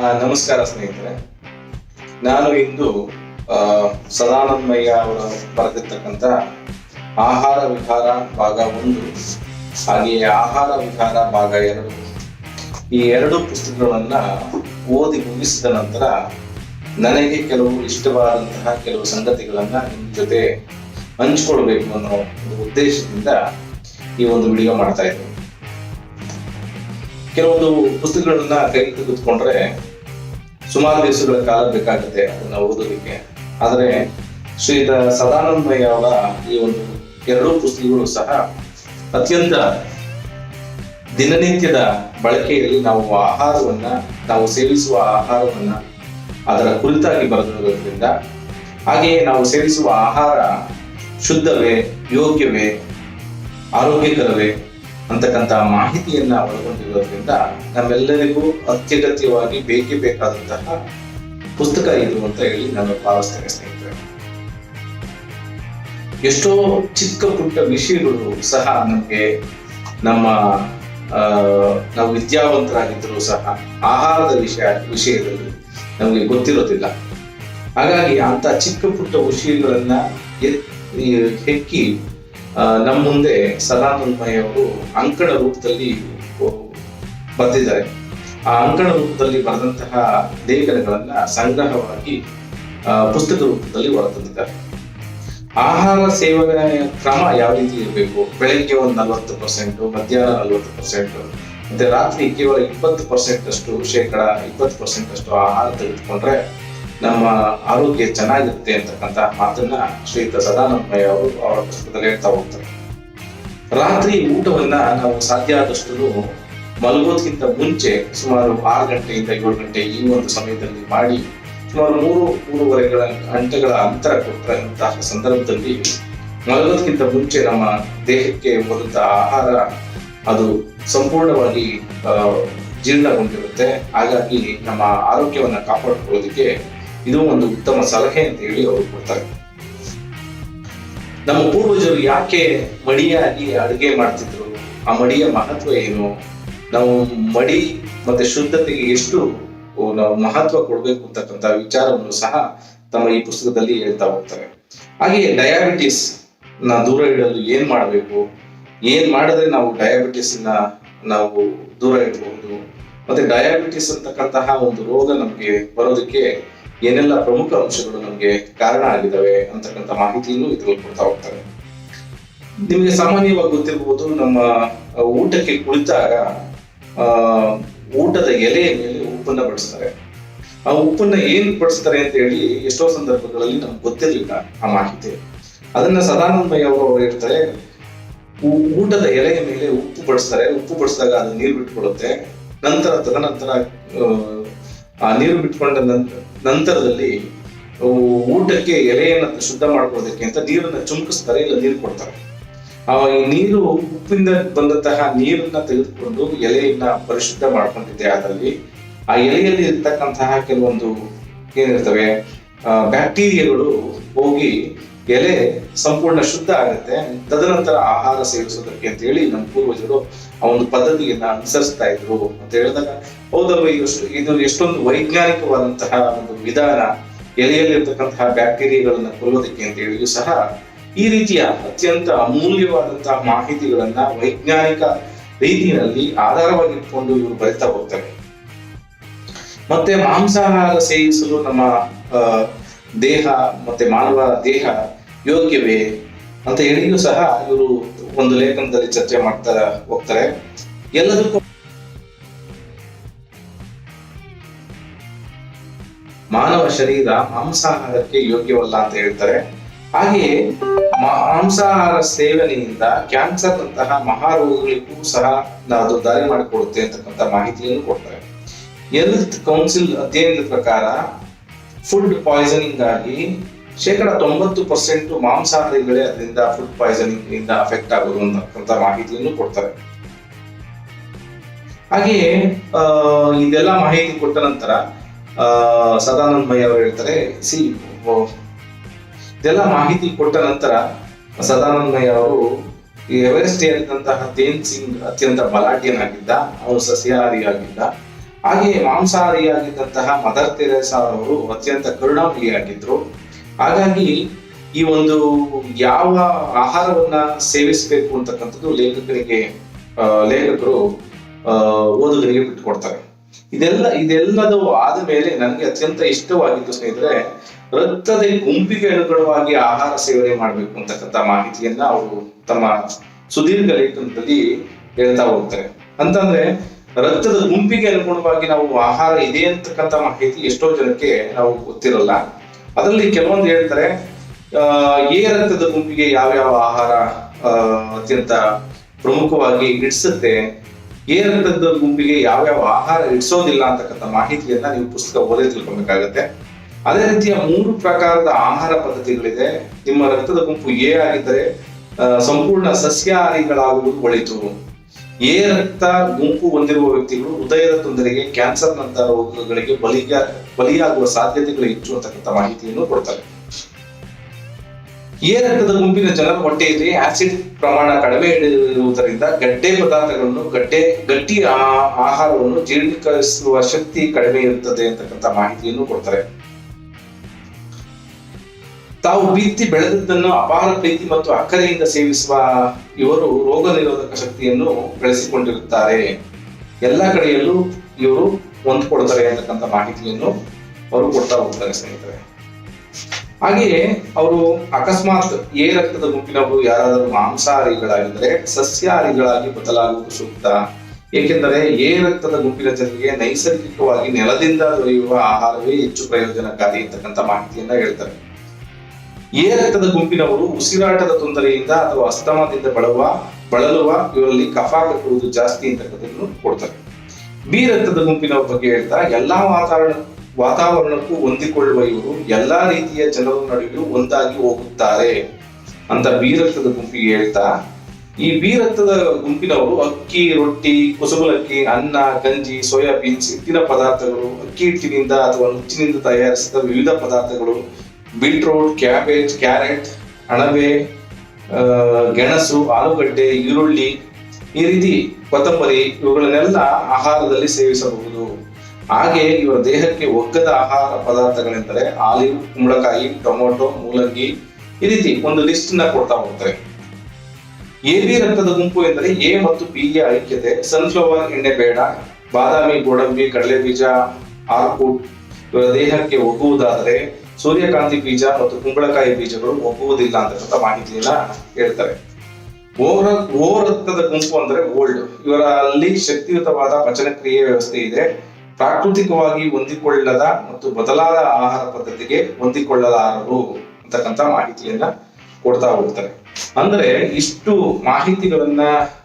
ನಮಸ್ಕಾರ ಸ್ನೇಹಿತರೆ. ನಾನು ಇಂದು ಸದಾನಂದಮಯ್ಯ ಅವರು ಬರೆದಿರ್ತಕ್ಕಂಥ ಆಹಾರ ವಿಹಾರ ಭಾಗ ಒಂದು, ಹಾಗೆಯೇ ಆಹಾರ ವಿಹಾರ ಭಾಗ ಎರಡು, ಈ ಎರಡು ಪುಸ್ತಕಗಳನ್ನ ಓದಿ ಮುಗಿಸಿದ ನಂತರ ನನಗೆ ಕೆಲವು ಇಷ್ಟವಾದಂತಹ ಕೆಲವು ಸಂಗತಿಗಳನ್ನ ನಿಮ್ಮ ಜೊತೆ ಹಂಚ್ಕೊಳ್ಬೇಕು ಅನ್ನೋ ಒಂದು ಉದ್ದೇಶದಿಂದ ಈ ಒಂದು ವಿಡಿಯೋ ಮಾಡ್ತಾ ಇದ್ದೀನಿ. ಕೆಲವೊಂದು ಪುಸ್ತಕಗಳನ್ನ ಕೈ ತೆಗೆದುಕೊಂಡ್ರೆ ಸುಮಾರು ದಿವಸಗಳ ಕಾಲ ಬೇಕಾಗುತ್ತೆ ಅದನ್ನ ಓದೋದಕ್ಕೆ. ಆದರೆ ಶ್ರೀಯುತ ಸದಾನಂದಯ್ಯ ಅವರ ಈ ಒಂದು ಎರಡೂ ಪುಸ್ತಕಗಳು ಸಹ ಅತ್ಯಂತ ದಿನನಿತ್ಯದ ಬಳಕೆಯಲ್ಲಿ ನಾವು ಆಹಾರವನ್ನ, ನಾವು ಸೇವಿಸುವ ಆಹಾರವನ್ನ ಅದರ ಕುರಿತಾಗಿ ಬರೆದಿರೋದ್ರಿಂದ ಹಾಗೆಯೇ ನಾವು ಸೇವಿಸುವ ಆಹಾರ ಶುದ್ಧವೇ, ಯೋಗ್ಯವೇ, ಆರೋಗ್ಯಕರವೇ ಅಂತಕ್ಕಂಥ ಮಾಹಿತಿಯನ್ನ ಒಳಗೊಂಡಿರೋದ್ರಿಂದ ನಮ್ಮೆಲ್ಲರಿಗೂ ಅತ್ಯಗತ್ಯವಾಗಿ ಬೇಕೇ ಬೇಕಾದಂತಹ ಪುಸ್ತಕ ಇದು ಅಂತ ಹೇಳಿ ನಾನು ಭಾವಿಸ್ತೇನೆ ಸ್ನೇಹಿತರೆ. ಎಷ್ಟೋ ಚಿಕ್ಕ ಪುಟ್ಟ ವಿಷಯಗಳು ಸಹ ನಮಗೆ ನಮ್ಮ ನಾವು ವಿದ್ಯಾವಂತರಾಗಿದ್ದರೂ ಸಹ ಆಹಾರದ ವಿಷಯ, ವಿಷಯದಲ್ಲಿ ನಮಗೆ ಗೊತ್ತಿರೋದಿಲ್ಲ. ಹಾಗಾಗಿ ಅಂತ ಚಿಕ್ಕ ಪುಟ್ಟ ವಿಷಯಗಳನ್ನ ಹೆಕ್ಕಿ ನಮ್ಮ ಮುಂದೆ ಸದಾನಂದಮಯ್ಯ ಅವರು ಅಂಕಣ ರೂಪದಲ್ಲಿ ಬರೆದಿದ್ದಾರೆ ಆ ಅಂಕಣ ರೂಪದಲ್ಲಿ ಬರೆದಂತಹ ಲೇಖನಗಳನ್ನ ಸಂಗ್ರಹವಾಗಿ ಪುಸ್ತಕ ರೂಪದಲ್ಲಿ ಹೊರತಂದಿದ್ದಾರೆ ಆಹಾರ ಸೇವನೆ ಕ್ರಮ ಯಾವ ರೀತಿ ಇರಬೇಕು? ಬೆಳಗ್ಗೆ ಒಂದು ನಲವತ್ತು ಪರ್ಸೆಂಟ್ ಮಧ್ಯಾಹ್ನ ನಲವತ್ತು ಪರ್ಸೆಂಟ್ ಮತ್ತೆ ರಾತ್ರಿ ಕೇವಲ ಇಪ್ಪತ್ತು ಪರ್ಸೆಂಟ್ ಅಷ್ಟು ಶೇಕಡ ಇಪ್ಪತ್ತು ಪರ್ಸೆಂಟ್ ಅಷ್ಟು ಆಹಾರ ತೆಗೆದುಕೊಂಡ್ರೆ ನಮ್ಮ ಆರೋಗ್ಯ ಚೆನ್ನಾಗಿರುತ್ತೆ ಅಂತಕ್ಕಂಥ ಮಾತನ್ನ ಶ್ರೀಯುತ ಸದಾನಂದಯ್ಯ ಅವರು ಅವರ ಪುಸ್ತಕದಲ್ಲಿ ಹೇಳ್ತಾ ಹೋಗ್ತಾರೆ. ರಾತ್ರಿ ಊಟವನ್ನ ನಾವು ಸಾಧ್ಯ ಆದಷ್ಟು ಮಲಗೋದಕ್ಕಿಂತ ಮುಂಚೆ ಸುಮಾರು ಆರು ಗಂಟೆಯಿಂದ ಏಳು ಗಂಟೆ ಈ ಒಂದು ಸಮಯದಲ್ಲಿ ಮಾಡಿ ಸುಮಾರು ಮೂರು ಮೂರುವರೆಗಳ ಗಂಟೆಗಳ ಅಂತರ ಕೊಟ್ಟಂತಹ ಸಂದರ್ಭದಲ್ಲಿ ಮಲಗೋದಕ್ಕಿಂತ ಮುಂಚೆ ನಮ್ಮ ದೇಹಕ್ಕೆ ಬರುತ್ತ ಆಹಾರ ಅದು ಸಂಪೂರ್ಣವಾಗಿ ಜೀರ್ಣಗೊಂಡಿರುತ್ತೆ. ಹಾಗಾಗಿ ನಮ್ಮ ಆರೋಗ್ಯವನ್ನು ಕಾಪಾಡಿಕೊಳ್ಳೋದಕ್ಕೆ ಇದು ಒಂದು ಉತ್ತಮ ಸಲಹೆ ಅಂತ ಹೇಳಿ ಅವರು ಕೊಡ್ತಾರೆ. ನಮ್ಮ ಪೂರ್ವಜರು ಯಾಕೆ ಮಡಿಯಾಗಿ ಅಡುಗೆ ಮಾಡ್ತಿದ್ರು? ಆ ಮಡಿಯ ಮಹತ್ವ ಏನು? ನಾವು ಮಡಿ ಮತ್ತೆ ಶುದ್ಧತೆಗೆ ಎಷ್ಟು ನಾವು ಮಹತ್ವ ಕೊಡ್ಬೇಕು ಅಂತಕ್ಕಂಥ ವಿಚಾರವನ್ನು ಸಹ ತಮ್ಮ ಈ ಪುಸ್ತಕದಲ್ಲಿ ಹೇಳ್ತಾ ಹೋಗ್ತಾರೆ. ಹಾಗೆಯೇ ಡಯಾಬಿಟಿಸ್ನ ದೂರ ಇಡಲು ಏನ್ ಮಾಡಬೇಕು? ಏನ್ ಮಾಡಿದ್ರೆ ನಾವು ಡಯಾಬಿಟಿಸ್ನ ನಾವು ದೂರ ಇಡಬಹುದು ಮತ್ತೆ ಡಯಾಬಿಟಿಸ್ ಅಂತಕ್ಕಂತಹ ಒಂದು ರೋಗ ನಮಗೆ ಬರೋದಕ್ಕೆ ಏನೆಲ್ಲ ಪ್ರಮುಖ ಅಂಶಗಳು ನಮಗೆ ಕಾರಣ ಆಗಿದ್ದಾವೆ ಅಂತಕ್ಕಂಥ ಮಾಹಿತಿಯನ್ನು ಇದ್ರಲ್ಲಿ ಕೊಡ್ತಾ ಹೋಗ್ತಾರೆ. ನಿಮಗೆ ಸಾಮಾನ್ಯವಾಗಿ ಗೊತ್ತಿರಬಹುದು ನಮ್ಮ ಊಟಕ್ಕೆ ಕುಳಿತಾಗ ಊಟದ ಎಲೆಯ ಮೇಲೆ ಉಪ್ಪನ್ನ ಬಡಿಸ್ತಾರೆ. ಆ ಉಪ್ಪನ್ನ ಏನ್ ಬಡಿಸ್ತಾರೆ ಅಂತ ಹೇಳಿ ಎಷ್ಟೋ ಸಂದರ್ಭಗಳಲ್ಲಿ ನಮ್ಗೆ ಗೊತ್ತಿರಲಿಲ್ಲ ಆ ಮಾಹಿತಿ. ಅದನ್ನ ಸದಾನಂದಮಯ್ಯ ಅವರು ಹೇಳ್ತಾರೆ ಊಟದ ಎಲೆಯ ಮೇಲೆ ಉಪ್ಪು ಬಡಿಸ್ತಾರೆ. ಉಪ್ಪು ಬಡಿಸಿದಾಗ ಅದು ನೀರು ಬಿಟ್ಕೊಡುತ್ತೆ ನಂತರ ತದನಂತರ ಆ, ನೀರು ಬಿಟ್ಕೊಂಡ ನಂತ- ನಂತರದಲ್ಲಿ ಊಟಕ್ಕೆ ಎಲೆಯನ್ನ ಶುದ್ಧ ಮಾಡ್ಕೊಳ್ಳೋದಕ್ಕೆ ಅಂತ ನೀರನ್ನ ಚುಮಕಿಸ್ತಾರೆ ಇಲ್ಲ ನೀರು ಕೊಡ್ತಾರೆ. ಆ ಈ ನೀರು ಉಪ್ಪಿಂದ ಬಂದಂತಹ ನೀರನ್ನ ತೆಗೆದುಕೊಂಡು ಎಲೆಯನ್ನ ಪರಿಶುದ್ಧ ಮಾಡ್ಕೊಂಡಿದ್ದೆ. ಅದರಲ್ಲಿ ಆ ಎಲೆಯಲ್ಲಿ ಇರ್ತಕ್ಕಂತಹ ಕೆಲವೊಂದು ಏನಿರ್ತವೆ ಬ್ಯಾಕ್ಟೀರಿಯಾಗಳು ಹೋಗಿ ಎಲೆ ಸಂಪೂರ್ಣ ಶುದ್ಧ ಆಗುತ್ತೆ. ತದನಂತರ ಆಹಾರ ಸೇವಿಸೋದಕ್ಕೆ ಅಂತ ಹೇಳಿ ನಮ್ಮ ಪೂರ್ವಜರು ಆ ಒಂದು ಪದ್ಧತಿಯನ್ನ ಅನುಸರಿಸ್ತಾ ಇದ್ರು ಅಂತ ಹೇಳಿದಾಗ, ಹೌದಲ್ವ ಇದು ಎಷ್ಟು- ಇದು ಎಷ್ಟೊಂದು ವೈಜ್ಞಾನಿಕವಾದಂತಹ ಒಂದು ವಿಧಾನ, ಎಲೆಯಲ್ಲಿರ್ತಕ್ಕಂತಹ ಬ್ಯಾಕ್ಟೀರಿಯಾಗಳನ್ನ ಕೊಲ್ಲೋದಕ್ಕೆ ಅಂತ ಹೇಳಿಯೂ ಸಹ ಈ ರೀತಿಯ ಅತ್ಯಂತ ಅಮೂಲ್ಯವಾದಂತಹ ಮಾಹಿತಿಗಳನ್ನ ವೈಜ್ಞಾನಿಕ ರೀತಿಯಲ್ಲಿ ಆಧಾರವಾಗಿಟ್ಕೊಂಡು ಇವರು ಬರಿತಾ ಹೋಗ್ತಾರೆ. ಮತ್ತೆ ಮಾಂಸಾಹಾರ ಸೇವಿಸಲು ನಮ್ಮ ದೇಹ, ಮತ್ತೆ ಮಾನವ ದೇಹ ಯೋಗ್ಯವೇ ಅಂತ ಹೇಳಿಯೂ ಸಹ ಇವರು ಒಂದು ಲೇಖನದಲ್ಲಿ ಚರ್ಚೆ ಮಾಡ್ತಾ ಹೋಗ್ತಾರೆ. ಎಲ್ಲದಕ್ಕೂ ಮಾನವ ಶರೀರ ಮಾಂಸಾಹಾರಕ್ಕೆ ಯೋಗ್ಯವಲ್ಲ ಅಂತ ಹೇಳ್ತಾರೆ. ಹಾಗೆಯೇ ಮಾಂಸಾಹಾರ ಸೇವನೆಯಿಂದ ಕ್ಯಾನ್ಸರ್ ನಂತಹ ಮಹಾರೋಗಗಳಿಗೂ ಸಹ ಅದು ದಾರಿ ಮಾಡಿಕೊಡುತ್ತೆ ಅಂತಕ್ಕಂಥ ಮಾಹಿತಿಯನ್ನು ಕೊಡ್ತಾರೆ. ಹೆಲ್ತ್ ಕೌನ್ಸಿಲ್ ಅಧ್ಯಯನದ ಪ್ರಕಾರ ಫುಡ್ ಪಾಯ್ಸನಿಂಗ್ ಆಗಿ ಶೇಕಡ ತೊಂಬತ್ತು ಪರ್ಸೆಂಟ್ ಮಾಂಸಾಹಾರಿಗಳೇ ಅದರಿಂದ ಫುಡ್ ಪಾಯ್ಸನಿಂಗ್ ಇಂದ ಅಫೆಕ್ಟ್ ಆಗೋದು ಅಂತಕ್ಕಂಥ ಮಾಹಿತಿಯನ್ನು ಕೊಡ್ತಾರೆ. ಹಾಗೆಯೇ ಇದೆಲ್ಲ ಮಾಹಿತಿ ಕೊಟ್ಟ ನಂತರ ಸದಾನಂದ ಸದಾನಂದಮಯ್ಯ ಅವರು ಹೇಳ್ತಾರೆ, ಸಿ ಇದೆಲ್ಲ ಮಾಹಿತಿ ಕೊಟ್ಟ ನಂತರ ಸದಾನಂದ ಸದಾನಂದಮಯ್ಯ ಅವರು, ಈ ಎವರೆಸ್ಟ್ ಏರಿದಂತಹ ತೇನ್ ಸಿಂಗ್ ಅತ್ಯಂತ ಬಲಾಢ್ಯನಾಗಿದ್ದ ಅವರು ಸಸ್ಯಾಹಾರಿಯಾಗಿದ್ದ, ಹಾಗೆಯೇ ಹಾಗೆ ಮಾಂಸಾಹಾರಿಯಾಗಿದ್ದಂತಹ ಮದರ್ ತೆರೇಸಾ ಅವರು ಅತ್ಯಂತ ಕರುಣಾಮಯಿಯಾಗಿದ್ರು. ಹಾಗಾಗಿ ಈ ಒಂದು ಯಾವ ಆಹಾರವನ್ನ ಸೇವಿಸಬೇಕು ಅಂತಕ್ಕಂಥದ್ದು ಲೇಖಕರಿಗೆ ಲೇಖಕರು ಓದುಗರಿಗೆ ಬಿಟ್ಟುಕೊಡ್ತಾರೆ. ಇದೆಲ್ಲ, ಇದೆಲ್ಲದೂ ಆದ ಮೇಲೆ ನನಗೆ ಅತ್ಯಂತ ಇಷ್ಟವಾಗಿದ್ದು ಸ್ನೇಹಿತರೆ, ರಕ್ತದ ಗುಂಪಿಗೆ ಅನುಗುಣವಾಗಿ ಆಹಾರ ಸೇವನೆ ಮಾಡಬೇಕು ಅಂತಕ್ಕಂಥ ಮಾಹಿತಿಯನ್ನ ಅವರು ತಮ್ಮ ಸುದೀರ್ಘ ಲೇಖನದಲ್ಲಿ ಹೇಳ್ತಾ ಹೋಗ್ತಾರೆ. ಅಂತಂದ್ರೆ, ರಕ್ತದ ಗುಂಪಿಗೆ ಅನುಗುಣವಾಗಿ ನಾವು ಆಹಾರ ಇದೆ ಅಂತಕ್ಕಂಥ ಮಾಹಿತಿ ಎಷ್ಟೋ ಜನಕ್ಕೆ ನಾವು ಗೊತ್ತಿರಲ್ಲ. ಅದರಲ್ಲಿ ಕೆಲವೊಂದು ಹೇಳ್ತಾರೆ ಎ ರಕ್ತದ ಗುಂಪಿಗೆ ಯಾವ್ಯಾವ ಆಹಾರ ಅತ್ಯಂತ ಪ್ರಮುಖವಾಗಿ ಹಿಡಿಸುತ್ತೆ ಎ ರಕ್ತದ ಗುಂಪಿಗೆ ಯಾವ್ಯಾವ ಆಹಾರ ಹಿಡಿಸೋದಿಲ್ಲ ಅಂತಕ್ಕಂಥ ಮಾಹಿತಿಯನ್ನ ನೀವು ಪುಸ್ತಕ ಓದಿ ತಿಳ್ಕೊಬೇಕಾಗತ್ತೆ. ಅದೇ ರೀತಿಯ ಮೂರು ಪ್ರಕಾರದ ಆಹಾರ ಪದ್ಧತಿಗಳಿದೆ. ನಿಮ್ಮ ರಕ್ತದ ಗುಂಪು ಎ ಆಗಿದ್ದರೆ ಸಂಪೂರ್ಣ ಸಸ್ಯಾಹಾರಿಗಳಾಗುವುದು ಒಳಿತು. ಎ ರಕ್ತ ಗುಂಪು ಹೊಂದಿರುವ ವ್ಯಕ್ತಿಗಳು ಹೃದಯದ ತೊಂದರೆಗೆ ಕ್ಯಾನ್ಸರ್ ನಂತಹ ರೋಗಗಳಿಗೆ ಬಲಿಯ ಬಲಿಯಾಗುವ ಸಾಧ್ಯತೆಗಳು ಹೆಚ್ಚು ಅಂತಕ್ಕಂಥ ಮಾಹಿತಿಯನ್ನು ಕೊಡ್ತಾರೆ. ಎ ರಕ್ತದ ಗುಂಪಿನ ಜನರ ಹೊಟ್ಟೆಯಲ್ಲಿ ಆಸಿಡ್ ಪ್ರಮಾಣ ಕಡಿಮೆ ಇರುವುದರಿಂದ ಗಡ್ಡೆ ಪದಾರ್ಥಗಳನ್ನು ಗಡ್ಡೆ, ಗಟ್ಟಿ ಆಹಾರವನ್ನು ಜೀರ್ಣೀಕರಿಸುವ ಶಕ್ತಿ ಕಡಿಮೆ ಇರುತ್ತದೆ ಅಂತಕ್ಕಂಥ ಮಾಹಿತಿಯನ್ನು ಕೊಡ್ತಾರೆ. ತಾವು ಪ್ರೀತಿ ಬೆಳೆದದ್ದನ್ನು ಅಪಾರ ಪ್ರೀತಿ ಮತ್ತು ಅಕ್ಕರೆಯಿಂದ ಸೇವಿಸುವ ಇವರು ರೋಗ ನಿರೋಧಕ ಶಕ್ತಿಯನ್ನು ಬೆಳೆಸಿಕೊಂಡಿರುತ್ತಾರೆ. ಎಲ್ಲ ಕಡೆಯಲ್ಲೂ ಇವರು ಹೊಂದ್ಕೊಡ್ತಾರೆ ಅಂತಕ್ಕಂಥ ಮಾಹಿತಿಯನ್ನು ಅವರು ಕೊಡ್ತಾ ಹೋಗ್ತಾರೆ ಸ್ನೇಹಿತರೆ. ಹಾಗೆಯೇ ಅವರು ಅಕಸ್ಮಾತ್ ಎ ರಕ್ತದ ಗುಂಪಿನವರು ಯಾರಾದರೂ ಮಾಂಸಾಹಾರಿಗಳಾಗಿದ್ದರೆ, ಸಸ್ಯಾಹಾರಿಗಳಾಗಿ ಬದಲಾಗುವುದು ಸೂಕ್ತ. ಏಕೆಂದರೆ ಏ ರಕ್ತದ ಗುಂಪಿನ ಜನರಿಗೆ ನೈಸರ್ಗಿಕವಾಗಿ ನೆಲದಿಂದ ದೊರೆಯುವ ಆಹಾರವೇ ಹೆಚ್ಚು ಪ್ರಯೋಜನಕಾರಿ ಅಂತಕ್ಕಂಥ ಮಾಹಿತಿಯನ್ನ ಹೇಳ್ತಾರೆ. ಎ ರಕ್ತದ ಗುಂಪಿನವರು ಉಸಿರಾಟದ ತೊಂದರೆಯಿಂದ ಅಥವಾ ಅಸ್ತಮದಿಂದ ಬಳವ ಬಳಲುವ, ಇವರಲ್ಲಿ ಕಫ ಕಟ್ಟುವುದು ಜಾಸ್ತಿ ಅಂತಕ್ಕಂಥದ್ದನ್ನು ಕೊಡ್ತಾರೆ. ಬಿ ರಕ್ತದ ಗುಂಪಿನವ್ರ ಬಗ್ಗೆ ಹೇಳ್ತಾ, ಎಲ್ಲಾ ವಾತಾವರಣ, ವಾತಾವರಣಕ್ಕೂ ಹೊಂದಿಕೊಳ್ಳುವ ಇವರು ಎಲ್ಲಾ ರೀತಿಯ ಜನರ ನಡುವೆಯೂ ಒಂದಾಗಿ ಹೋಗುತ್ತಾರೆ ಅಂತ ಬಿ ರಕ್ತದ ಗುಂಪಿಗೆ ಹೇಳ್ತಾ, ಈ ಬಿ ರಕ್ತದ ಗುಂಪಿನವರು ಅಕ್ಕಿ, ರೊಟ್ಟಿ, ಕುಸುಬಲಕ್ಕಿ, ಅನ್ನ, ಗಂಜಿ, ಸೋಯಾಬೀನ್ಸ್ ಹಿಟ್ಟಿನ ಪದಾರ್ಥಗಳು, ಅಕ್ಕಿ ಹಿಟ್ಟಿನಿಂದ ಅಥವಾ ನುಚ್ಚಿನಿಂದ ತಯಾರಿಸಿದ ವಿವಿಧ ಪದಾರ್ಥಗಳು ಬೀಟ್ರೋಟ್ ಕ್ಯಾಬೇಜ್ ಕ್ಯಾರೆಟ್ ಅಣಬೆ ಗೆಣಸು, ಆಲೂಗಡ್ಡೆ, ಈರುಳ್ಳಿ, ಈ ರೀತಿ ಕೊತ್ತಂಬರಿ ಇವುಗಳನ್ನೆಲ್ಲ ಆಹಾರದಲ್ಲಿ ಸೇವಿಸಬಹುದು. ಹಾಗೆ ಇವರ ದೇಹಕ್ಕೆ ಒಗ್ಗದ ಆಹಾರ ಪದಾರ್ಥಗಳೆಂದರೆ ಆಲಿವ್, ಕುಂಬಳಕಾಯಿ, ಟೊಮೊಟೊ, ಮೂಲಂಗಿ ಈ ರೀತಿ ಒಂದು ಲಿಸ್ಟ್ನ ಕೊಡ್ತಾ ಹೋಗ್ತಾರೆ. ಎ ಬಿ ರಕ್ತದ ಗುಂಪು ಎಂದರೆ ಎ ಮತ್ತು ಬಿ ಯ ಐಕ್ಯತೆ ಸನ್ಫ್ಲವರ್ ಎಣ್ಣೆ ಬೇಡ, ಬಾದಾಮಿ, ಗೋಡಂಬಿ ಕಡಲೆ ಬೀಜ ಆರ್ಕೂಟ್ ಇವರ ದೇಹಕ್ಕೆ ಒಗ್ಗುವುದಾದರೆ ಸೂರ್ಯಕಾಂತಿ ಬೀಜ ಮತ್ತು ಕುಂಬಳಕಾಯಿ ಬೀಜಗಳು ಒಪ್ಪುವುದಿಲ್ಲ ಅಂತಕ್ಕಂಥ ಮಾಹಿತಿಯನ್ನ ಹೇಳ್ತಾರೆ. ಓರ ರ- ಓ ರಕ್ತದ ಗುಂಪು ಅಂದ್ರೆ ಓಲ್ಡ್. ಇವರಲ್ಲಿ ಶಕ್ತಿಯುತವಾದ ಪಚನಕ್ರಿಯೆ ವ್ಯವಸ್ಥೆ ಇದೆ. ಪ್ರಾಕೃತಿಕವಾಗಿ ಹೊಂದಿಕೊಳ್ಳದ ಮತ್ತು ಬದಲಾದ ಆಹಾರ ಪದ್ಧತಿಗೆ ಹೊಂದಿಕೊಳ್ಳಲಾರರು ಅಂತಕ್ಕಂಥ ಮಾಹಿತಿಯನ್ನ ಕೊಡ್ತಾ ಹೋಗ್ತಾರೆ. ಅಂದ್ರೆ ಇಷ್ಟು ಮಾಹಿತಿಗಳನ್ನ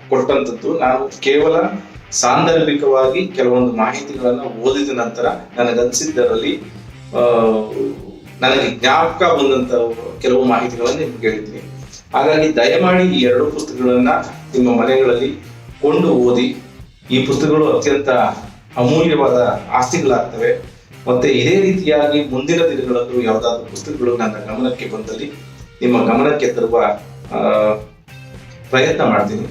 ಕೊಟ್ಟಂತದ್ದು ನಾನು ಕೇವಲ ಸಾಂದರ್ಭಿಕವಾಗಿ ಕೆಲವೊಂದು ಮಾಹಿತಿಗಳನ್ನ ಓದಿದ ನಂತರ ನನಗನ್ಸಿದ್ದರಲ್ಲಿ ನನಗೆ ಜ್ಞಾಪಕ ಬಂದಂತ ಕೆಲವು ಮಾಹಿತಿಗಳನ್ನು ನಿಮ್ಗೆ ಹೇಳಿದ್ದೀನಿ ಹಾಗಾಗಿ ದಯಮಾಡಿ ಈ ಎರಡು ಪುಸ್ತಕಗಳನ್ನ ನಿಮ್ಮ ಮನೆಗಳಲ್ಲಿ ಕೊಂಡು ಓದಿ, ಈ ಪುಸ್ತಕಗಳು ಅತ್ಯಂತ ಅಮೂಲ್ಯವಾದ ಆಸ್ತಿಗಳಾಗ್ತವೆ. ಮತ್ತೆ ಇದೇ ರೀತಿಯಾಗಿ ಮುಂದಿನ ದಿನಗಳಲ್ಲೂ ಯಾವುದಾದ್ರೂ ಪುಸ್ತಕಗಳು ನನ್ನ ಗಮನಕ್ಕೆ ಬಂದಲ್ಲಿ ನಿಮ್ಮ ಗಮನಕ್ಕೆ ತರುವ ಪ್ರಯತ್ನ ಮಾಡ್ತೀನಿ.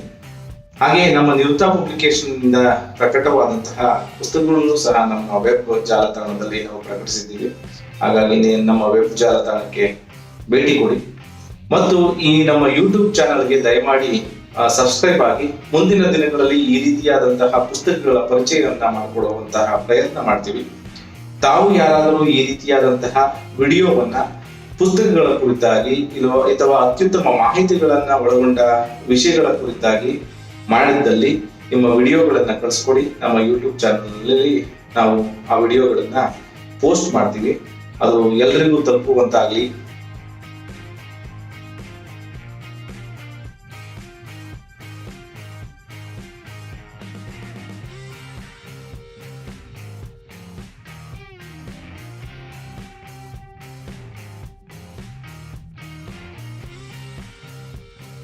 ಹಾಗೆ ನಮ್ಮ ನಿವೃತ್ತ ಪಬ್ಲಿಕೇಶನ್ ಇಂದ ಪ್ರಕಟವಾದಂತಹ ಪುಸ್ತಕಗಳನ್ನು ಸಹ ನಮ್ಮ ವೆಬ್ ಜಾಲತಾಣದಲ್ಲಿ ನಾವು ಪ್ರಕಟಿಸಿದ್ದೀವಿ. ಹಾಗಾಗಿ ನಮ್ಮ ವೆಬ್ ಜಾಲತಾಣಕ್ಕೆ ಭೇಟಿ ಕೊಡಿ. ಮತ್ತು ಈ ನಮ್ಮ ಯೂಟ್ಯೂಬ್ ಚಾನಲ್ಗೆ ದಯಮಾಡಿ ಸಬ್ಸ್ಕ್ರೈಬ್ ಆಗಿ, ಮುಂದಿನ ದಿನಗಳಲ್ಲಿ ಈ ರೀತಿಯಾದಂತಹ ಪುಸ್ತಕಗಳ ಪರಿಚಯವನ್ನ ಮಾಡಿಕೊಡುವಂತಹ ಪ್ರಯತ್ನ ಮಾಡ್ತೀವಿ. ತಾವು ಯಾರಾದರೂ ಈ ರೀತಿಯಾದಂತಹ ವಿಡಿಯೋವನ್ನ, ಪುಸ್ತಕಗಳ ಕುರಿತಾಗಿ ಇಲ್ಲವ ಅಥವಾ ಅತ್ಯುತ್ತಮ ಮಾಹಿತಿಗಳನ್ನ ಒಳಗೊಂಡ ವಿಷಯಗಳ ಕುರಿತಾಗಿ ಮಾಡಿದ್ದಲ್ಲಿ ನಿಮ್ಮ ವಿಡಿಯೋಗಳನ್ನ ಕಳಿಸ್ಕೊಡಿ. ನಮ್ಮ ಯೂಟ್ಯೂಬ್ ಚಾನಲ್ನಲ್ಲಿ ನಾವು ಆ ವಿಡಿಯೋಗಳನ್ನ ಪೋಸ್ಟ್ ಮಾಡ್ತೀವಿ. ಅದು ಎಲ್ಲರಿಗೂ ತಲುಪುವಂತಾಗ್ಲಿ.